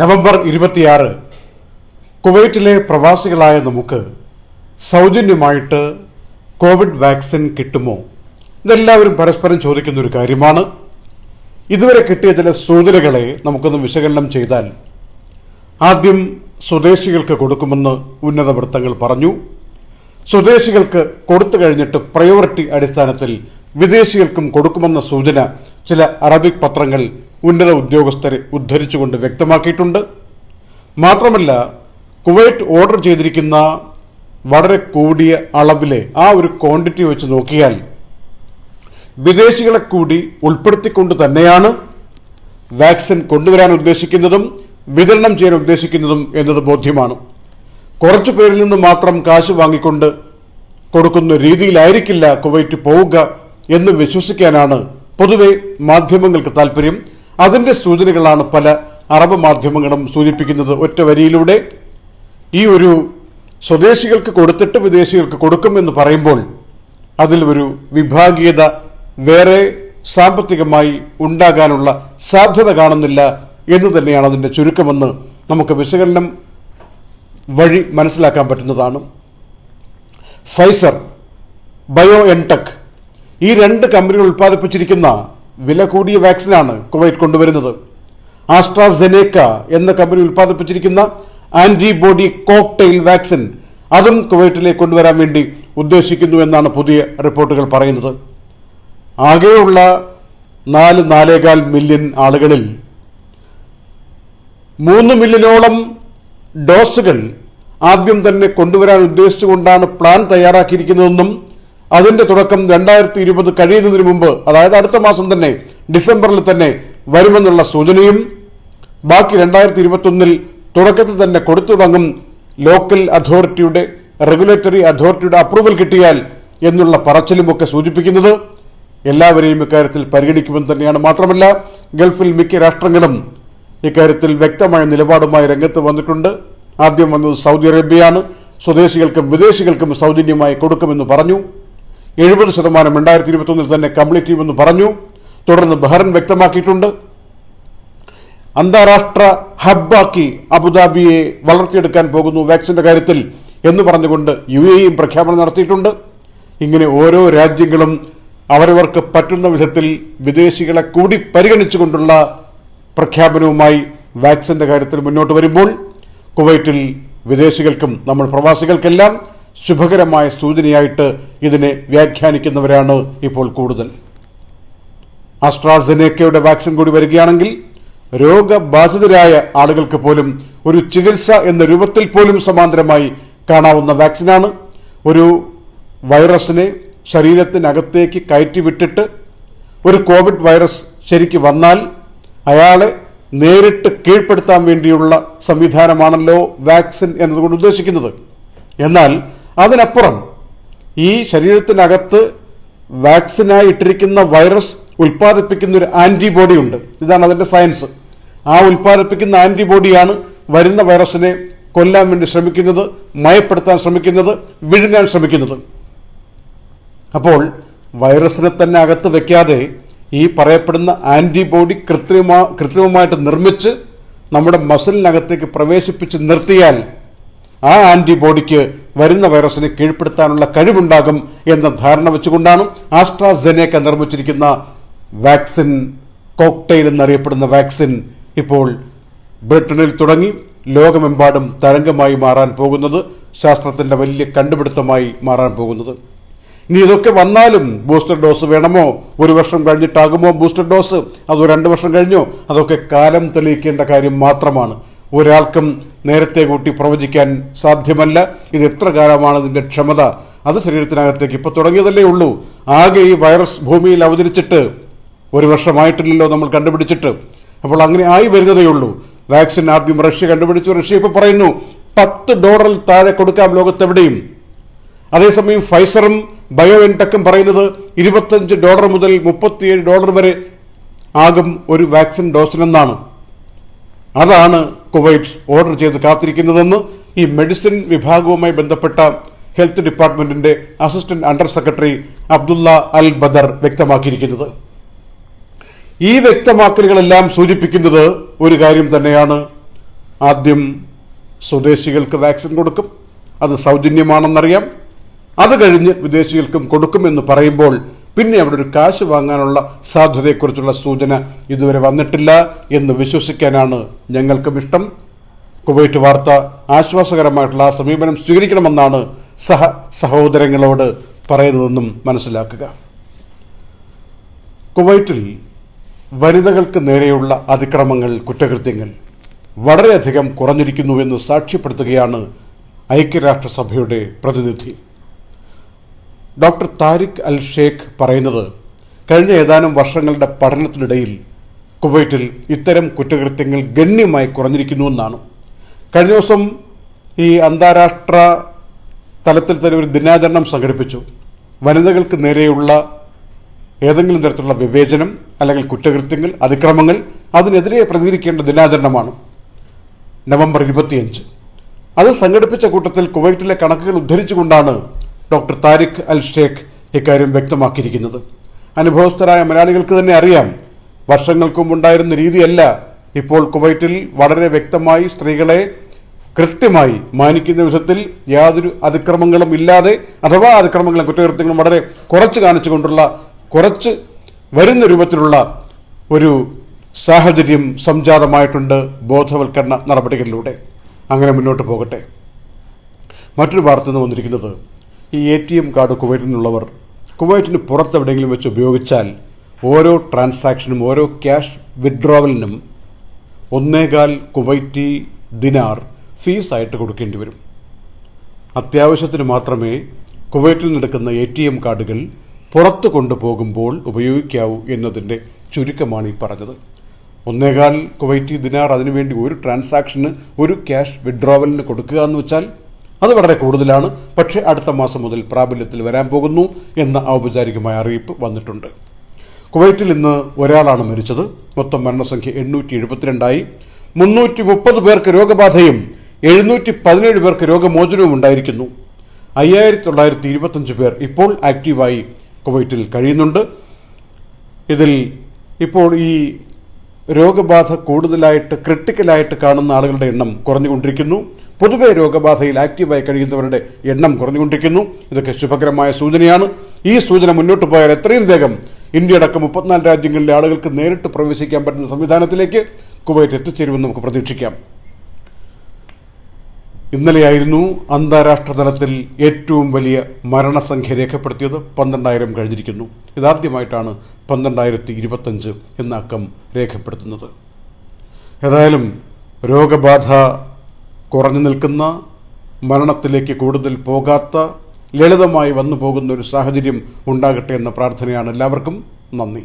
November ഇരുപത്തിയാറ് കുവൈറ്റിലെ പ്രവാസികളായ നമുക്ക് സൗജന്യമായിട്ട് കോവിഡ് വാക്സിൻ കിട്ടുമോ? ഇതെല്ലാവരും പരസ്പരം ചോദിക്കുന്ന ഒരു കാര്യമാണ്. ഇതുവരെ കിട്ടിയ ചില സൂചനകളെ നമുക്കൊന്ന് വിശകലനം ചെയ്താൽ ആദ്യം സ്വദേശികൾക്ക് കൊടുക്കുമെന്ന് ഉന്നത വൃത്തങ്ങൾ പറഞ്ഞു. സ്വദേശികൾക്ക് കൊടുത്തു കഴിഞ്ഞിട്ട് പ്രയോറിറ്റി അടിസ്ഥാനത്തിൽ വിദേശികൾക്കും കൊടുക്കുമെന്ന സൂചന ചില അറബിക് പത്രങ്ങൾ ഉന്നത ഉദ്യോഗസ്ഥരെ ഉദ്ധരിച്ചുകൊണ്ട് വ്യക്തമാക്കിയിട്ടുണ്ട്. മാത്രമല്ല കുവൈറ്റ് ഓർഡർ ചെയ്തിരിക്കുന്ന വളരെ കൂടിയ അളവിലെ ആ ഒരു ക്വാണ്ടിറ്റി വെച്ച് നോക്കിയാൽ വിദേശികളെ കൂടി ഉൾപ്പെടുത്തിക്കൊണ്ട് തന്നെയാണ് വാക്സിൻ കൊണ്ടുവരാൻ ഉദ്ദേശിക്കുന്നതും വിതരണം ചെയ്യാൻ ഉദ്ദേശിക്കുന്നതും എന്നത് ബോധ്യമാണ്. കുറച്ചു പേരിൽ നിന്ന് മാത്രം കാശ് വാങ്ങിക്കൊണ്ട് കൊടുക്കുന്ന രീതിയിലായിരിക്കില്ല കുവൈറ്റ് പോവുക എന്ന് വിശ്വസിക്കാനാണ് പൊതുവെ മാധ്യമങ്ങൾക്ക് താല്പര്യം അതിന്റെ സൂചനകളാണ് പല അറബ് മാധ്യമങ്ങളും സൂചിപ്പിക്കുന്നത് ഒറ്റ വരിയിലൂടെ. ഈ ഒരു സ്വദേശികൾക്ക് കൊടുത്തിട്ട് വിദേശികൾക്ക് കൊടുക്കുമെന്ന് പറയുമ്പോൾ അതിൽ ഒരു വിഭാഗീയത വേറെ സാമ്പത്തികമായി ഉണ്ടാകാനുള്ള സാധ്യത കാണുന്നില്ല എന്ന് തന്നെയാണ് അതിന്റെ ചുരുക്കമെന്ന് നമുക്ക് വിശകലനം വഴി മനസ്സിലാക്കാൻ പറ്റുന്നതാണ്. ഫൈസർ ബയോ എൻടെക് ഈ രണ്ട് കമ്പനികൾ ഉൽപ്പാദിപ്പിച്ചിരിക്കുന്ന വില കൂടിയ വാക്സിനാണ് കുവൈറ്റ് കൊണ്ടുവരുന്നത്. ആസ്ട്രാസെനേക്ക എന്ന കമ്പനി ഉൽപ്പാദിപ്പിച്ചിരിക്കുന്ന ആന്റിബോഡി കോക്ടെയിൽ വാക്സിൻ അതും കുവൈറ്റിലേക്ക് കൊണ്ടുവരാൻ വേണ്ടി ഉദ്ദേശിക്കുന്നു എന്നാണ് പുതിയ റിപ്പോർട്ടുകൾ പറയുന്നത്. ആകെയുള്ള നാല് നാലേകാൽ മില്യൺ ആളുകളിൽ മൂന്ന് മില്യനോളം ഡോസുകൾ ആദ്യം തന്നെ കൊണ്ടുവരാൻ ഉദ്ദേശിച്ചുകൊണ്ടാണ് പ്ലാൻ തയ്യാറാക്കിയിരിക്കുന്നതെന്നും അതിന്റെ തുടക്കം രണ്ടായിരത്തി ഇരുപത് കഴിയുന്നതിന് മുമ്പ് അതായത് അടുത്ത മാസം തന്നെ ഡിസംബറിൽ തന്നെ വരുമെന്നുള്ള സൂചനയും ബാക്കി രണ്ടായിരത്തി ഇരുപത്തൊന്നിൽ തുടക്കത്തിൽ തന്നെ കൊടുത്തു തുടങ്ങും ലോക്കൽ അതോറിറ്റിയുടെ റെഗുലേറ്ററി അതോറിറ്റിയുടെ അപ്രൂവൽ കിട്ടിയാൽ എന്നുള്ള പറച്ചിലുമൊക്കെ സൂചിപ്പിക്കുന്നത് എല്ലാവരെയും ഇക്കാര്യത്തിൽ പരിഗണിക്കുമെന്ന് തന്നെയാണ്. മാത്രമല്ല ഗൾഫിൽ മിക്ക രാഷ്ട്രങ്ങളും ഇക്കാര്യത്തിൽ വ്യക്തമായ നിലപാടുമായി രംഗത്ത് വന്നിട്ടുണ്ട്. ആദ്യം വന്നത് സൗദി അറേബ്യയാണ്. സ്വദേശികൾക്കും വിദേശികൾക്കും സൗജന്യമായി കൊടുക്കുമെന്ന് പറഞ്ഞു. എഴുപത് ശതമാനം രണ്ടായിരത്തി ഇരുപത്തൊന്നിൽ തന്നെ കംപ്ലീറ്റ് ചെയ്യുമെന്ന് പറഞ്ഞു. തുടർന്ന് ബഹ്റൻ വ്യക്തമാക്കിയിട്ടുണ്ട്. അന്താരാഷ്ട്ര ഹബ്ബാക്കി അബുദാബിയെ വളർത്തിയെടുക്കാൻ പോകുന്നു വാക്സിന്റെ കാര്യത്തിൽ എന്ന് പറഞ്ഞുകൊണ്ട് യു എയും പ്രഖ്യാപനം നടത്തിയിട്ടുണ്ട്. ഇങ്ങനെ ഓരോ രാജ്യങ്ങളും അവരവർക്ക് പറ്റുന്ന വിധത്തിൽ വിദേശികളെ കൂടി പരിഗണിച്ചുകൊണ്ടുള്ള പ്രഖ്യാപനവുമായി വാക്സിന്റെ കാര്യത്തിൽ മുന്നോട്ട് വരുമ്പോൾ കുവൈറ്റിൽ വിദേശികൾക്കും നമ്മൾ പ്രവാസികൾക്കെല്ലാം ശുഭകരമായ സൂചനയായിട്ട് ഇതിനെ വ്യാഖ്യാനിക്കുന്നവരാണ് ഇപ്പോൾ കൂടുതൽ. അസ്ട്രാസെനേക്കയുടെ വാക്സിൻ കൂടി വരികയാണെങ്കിൽ രോഗബാധിതരായ ആളുകൾക്ക് പോലും ഒരു ചികിത്സ എന്ന രൂപത്തിൽ പോലും സമാന്തരമായി കാണാവുന്ന വാക്സിനാണ്. ഒരു വൈറസിനെ ശരീരത്തിനകത്തേക്ക് കയറ്റിവിട്ടിട്ട് ഒരു കോവിഡ് വൈറസ് ശരിക്ക് വന്നാൽ അയാളെ നേരിട്ട് കീഴ്പ്പെടുത്താൻ വേണ്ടിയുള്ള സംവിധാനമാണല്ലോ വാക്സിൻ എന്നതുകൊണ്ട് ഉദ്ദേശിക്കുന്നത്. എന്നാൽ അതിനപ്പുറം ഈ ശരീരത്തിനകത്ത് വാക്സിനായി ഇട്ടിരിക്കുന്ന വൈറസ് ഉൽപ്പാദിപ്പിക്കുന്ന ഒരു ആന്റിബോഡി ഉണ്ട് ഇതാണ് അതിന്റെ സയൻസ്. ആ ഉൽപ്പാദിപ്പിക്കുന്ന ആന്റിബോഡിയാണ് വരുന്ന വൈറസിനെ കൊല്ലാൻ വേണ്ടി ശ്രമിക്കുന്നത് മയപ്പെടുത്താൻ ശ്രമിക്കുന്നത് വിഴുങ്ങാൻ ശ്രമിക്കുന്നത്. അപ്പോൾ വൈറസിനെ തന്നെ അകത്ത് വെക്കാതെ ഈ പറയപ്പെടുന്ന ആന്റിബോഡി കൃത്രിമ കൃത്രിമമായിട്ട് നിർമ്മിച്ച് നമ്മുടെ മസിലിനകത്തേക്ക് പ്രവേശിപ്പിച്ച് നിർത്തിയാൽ ആ ആന്റിബോഡിക്ക് വരുന്ന വൈറസിനെ കീഴ്പ്പെടുത്താനുള്ള കഴിവുണ്ടാകും എന്ന ധാരണ വെച്ചുകൊണ്ടാണ് ആസ്ട്രാസെനേക്ക നിർമ്മിച്ചിരിക്കുന്ന വാക്സിൻ കോക്ടെയിൽ എന്നറിയപ്പെടുന്ന വാക്സിൻ ഇപ്പോൾ ബ്രിട്ടനിൽ തുടങ്ങി ലോകമെമ്പാടും തരംഗമായി മാറാൻ പോകുന്നത് ശാസ്ത്രത്തിന്റെ വലിയ കണ്ടുപിടുത്തമായി മാറാൻ പോകുന്നത്. ഇനി ഇതൊക്കെ വന്നാലും ബൂസ്റ്റർ ഡോസ് വേണമോ? ഒരു വർഷം കഴിഞ്ഞിട്ടാകുമോ ബൂസ്റ്റർ ഡോസ്? അതോ രണ്ട് വർഷം കഴിഞ്ഞോ? അതൊക്കെ കാലം തെളിയിക്കേണ്ട കാര്യം മാത്രമാണ്. ഒരാൾക്കും നേരത്തെ കൂട്ടി പ്രവചിക്കാൻ സാധ്യമല്ല. ഇത് എത്ര കാലമാണ് ഇതിന്റെ ക്ഷമത? അത് ശരീരത്തിനകത്തേക്ക് ഇപ്പൊ തുടങ്ങിയതല്ലേ ഉള്ളൂ. ആകെ ഈ വൈറസ് ഭൂമിയിൽ അവതരിച്ചിട്ട് ഒരു വർഷമായിട്ടില്ലല്ലോ നമ്മൾ കണ്ടുപിടിച്ചിട്ട്. അപ്പോൾ അങ്ങനെ ആയി വരുന്നതേ ഉള്ളൂ. വാക്സിൻ ആദ്യം റഷ്യ കണ്ടുപിടിച്ചു. റഷ്യ ഇപ്പൊ പറയുന്നു പത്ത് ഡോളറിൽ താഴെ കൊടുക്കാം ലോകത്തെവിടെയും. അതേസമയം ഫൈസറും ബയോ എൻടെക്കും പറയുന്നത് ഇരുപത്തഞ്ച് ഡോളർ മുതൽ മുപ്പത്തിയേഴ് ഡോളർ വരെ ആകും ഒരു വാക്സിൻ ഡോസിനെന്നാണ്. അതാണ് കുവൈറ്റ് ഓർഡർ ചെയ്ത് കാത്തിരിക്കുന്നതെന്ന് ഈ മെഡിസിൻ വിഭാഗവുമായി ബന്ധപ്പെട്ട ഹെൽത്ത് ഡിപ്പാർട്ട്മെന്റിന്റെ assistant under secretary Abdullah Al Badr വ്യക്തമാക്കിയിരിക്കുന്നത്. ഈ വ്യക്തമാക്കലുകളെല്ലാം സൂചിപ്പിക്കുന്നത് ഒരു കാര്യം തന്നെയാണ്. ആദ്യം സ്വദേശികൾക്ക് വാക്സിൻ കൊടുക്കും. അത് സൗജന്യമാണെന്നറിയാം. അത് കഴിഞ്ഞ് വിദേശികൾക്കും കൊടുക്കുമെന്ന് പറയുമ്പോൾ പിന്നെ അവിടെ ഒരു കാശ് വാങ്ങാനുള്ള സാധ്യതയെക്കുറിച്ചുള്ള സൂചന ഇതുവരെ വന്നിട്ടില്ല എന്ന് വിശ്വസിക്കാനാണ് ഞങ്ങൾക്കും ഇഷ്ടം. കുവൈറ്റ് വാർത്ത ആശ്വാസകരമായിട്ടുള്ള ആ സമീപനം സ്വീകരിക്കണമെന്നാണ് സഹ സഹോദരങ്ങളോട് പറയുന്നതെന്നും മനസ്സിലാക്കുക. കുവൈറ്റിൽ വനിതകൾക്ക് നേരെയുള്ള അതിക്രമങ്ങൾ കുറ്റകൃത്യങ്ങൾ വളരെയധികം കുറഞ്ഞിരിക്കുന്നുവെന്ന് സാക്ഷ്യപ്പെടുത്തുകയാണ് ഐക്യരാഷ്ട്രസഭയുടെ പ്രതിനിധി. ഡോക്ടർ താരിഖ് അൽ ഷേഖ് പറയുന്നത് കഴിഞ്ഞ ഏതാനും വർഷങ്ങളുടെ പഠനത്തിനിടയിൽ കുവൈറ്റിൽ ഇത്തരം കുറ്റകൃത്യങ്ങൾ ഗണ്യമായി കുറഞ്ഞിരിക്കുന്നുവെന്നാണ്. കഴിഞ്ഞ ദിവസം ഈ അന്താരാഷ്ട്ര തലത്തിൽ തന്നെ ഒരു ദിനാചരണം സംഘടിപ്പിച്ചു. വനിതകൾക്ക് നേരെയുള്ള ഏതെങ്കിലും തരത്തിലുള്ള വിവേചനം അല്ലെങ്കിൽ കുറ്റകൃത്യങ്ങൾ അതിക്രമങ്ങൾ അതിനെതിരെ പ്രതികരിക്കേണ്ട ദിനാചരണമാണ് നവംബർ ഇരുപത്തിയഞ്ച്. അത് സംഘടിപ്പിച്ച കൂട്ടത്തിൽ കുവൈറ്റിലെ കണക്കുകൾ ഉദ്ധരിച്ചുകൊണ്ടാണ് ഡോക്ടർ താരിഖ് അൽ ഷേഖ് ഇക്കാര്യം വ്യക്തമാക്കിയിരിക്കുന്നത്. അനുഭവസ്ഥരായ മലയാളികൾക്ക് തന്നെ അറിയാം വർഷങ്ങൾക്ക് മുമ്പുണ്ടായിരുന്ന രീതിയല്ല ഇപ്പോൾ കുവൈറ്റിൽ വളരെ വ്യക്തമായി സ്ത്രീകളെ കൃത്യമായി മാനിക്കുന്ന വിധത്തിൽ യാതൊരു അതിക്രമങ്ങളും ഇല്ലാതെ അഥവാ അതിക്രമങ്ങളും കുറ്റകൃത്യങ്ങളും വളരെ കുറച്ച് കാണിച്ചുകൊണ്ടുള്ള കുറച്ച് വരുന്ന രൂപത്തിലുള്ള ഒരു സാഹചര്യം സംജാതമായിട്ടുണ്ട് ബോധവൽക്കരണ നടപടികളിലൂടെ. അങ്ങനെ മുന്നോട്ട് പോകട്ടെ. മറ്റൊരു വാർത്ത വന്നിരിക്കുന്നത് ഈ എ ടി എം കാർഡ് കുവൈറ്റിൽ നിന്നുള്ളവർ കുവൈറ്റിന് പുറത്ത് എവിടെയെങ്കിലും വെച്ച് ഉപയോഗിച്ചാൽ ഓരോ ട്രാൻസാക്ഷനും ഓരോ ക്യാഷ് വിഡ്രോവലിനും ഒന്നേകാൽ കുവൈറ്റി ദിനാർ ഫീസായിട്ട് കൊടുക്കേണ്ടി വരും. അത്യാവശ്യത്തിന് മാത്രമേ കുവൈറ്റിൽ നിന്നെടുക്കുന്ന എ ടി എം കാർഡുകൾ പുറത്തു കൊണ്ടുപോകുമ്പോൾ ഉപയോഗിക്കാവൂ എന്നതിന്റെ ചുരുക്കമാണ് ഈ പറഞ്ഞത്. ഒന്നേകാൽ കുവൈറ്റി ദിനാർ അതിനുവേണ്ടി ഒരു ട്രാൻസാക്ഷന് ഒരു ക്യാഷ് വിഡ്രോവലിന് കൊടുക്കുക എന്ന് വെച്ചാൽ അത് വളരെ കൂടുതലാണ്. പക്ഷേ അടുത്ത മാസം മുതൽ പ്രാബല്യത്തിൽ വരാൻ പോകുന്നു എന്ന ഔപചാരികമായ അറിയിപ്പ് വന്നിട്ടുണ്ട്. കുവൈറ്റിൽ ഇന്ന് ഒരാളാണ് മരിച്ചത്. മൊത്തം മരണസംഖ്യ എണ്ണൂറ്റി എഴുപത്തിരണ്ടായി മുന്നൂറ്റി മുപ്പത് പേർക്ക് രോഗബാധയും എഴുന്നൂറ്റി പതിനേഴ് പേർക്ക് രോഗമോചനവും ഉണ്ടായിരിക്കുന്നു. അയ്യായിരത്തി തൊള്ളായിരത്തി ഇരുപത്തഞ്ച് പേർ ഇപ്പോൾ ആക്റ്റീവായി കുവൈറ്റിൽ കഴിയുന്നുണ്ട്. ഇതിൽ ഇപ്പോൾ ഈ രോഗബാധ കൂടുതലായിട്ട് ക്രിട്ടിക്കലായിട്ട് കാണുന്ന ആളുകളുടെ എണ്ണം കുറഞ്ഞുകൊണ്ടിരിക്കുന്നു. പൊതുവെ രോഗബാധയിൽ ആക്റ്റീവായി കഴിയുന്നവരുടെ എണ്ണം കുറഞ്ഞുകൊണ്ടിരിക്കുന്നു. ഇതൊക്കെ ശുഭകരമായ സൂചനയാണ്. ഈ സൂചന മുന്നോട്ട് പോയാൽ എത്രയും വേഗം ഇന്ത്യ അടക്കം മുപ്പത്തിനാല് രാജ്യങ്ങളിലെ ആളുകൾക്ക് നേരിട്ട് പ്രവേശിക്കാൻ പറ്റുന്ന സംവിധാനത്തിലേക്ക് കുവൈറ്റ് എത്തിച്ചേരുമെന്ന് നമുക്ക് പ്രതീക്ഷിക്കാം. ഇന്നലെയായിരുന്നു അന്താരാഷ്ട്ര തലത്തിൽ ഏറ്റവും വലിയ മരണസംഖ്യ രേഖപ്പെടുത്തിയത്. പന്ത്രണ്ടായിരം കഴിഞ്ഞിരിക്കുന്നു. ഇതാദ്യമായിട്ടാണ് പന്ത്രണ്ടായിരത്തി ഇരുപത്തഞ്ച് എന്ന അക്കം രേഖപ്പെടുത്തുന്നത്. ഏതായാലും രോഗബാധ കുറഞ്ഞു നിൽക്കുന്ന മരണത്തിലേക്ക് കൂടുതൽ പോകാത്ത ലളിതമായി വന്നു പോകുന്ന ഒരു സാഹചര്യം ഉണ്ടാകട്ടെ എന്ന പ്രാർത്ഥനയാണ് എല്ലാവർക്കും. നന്ദി.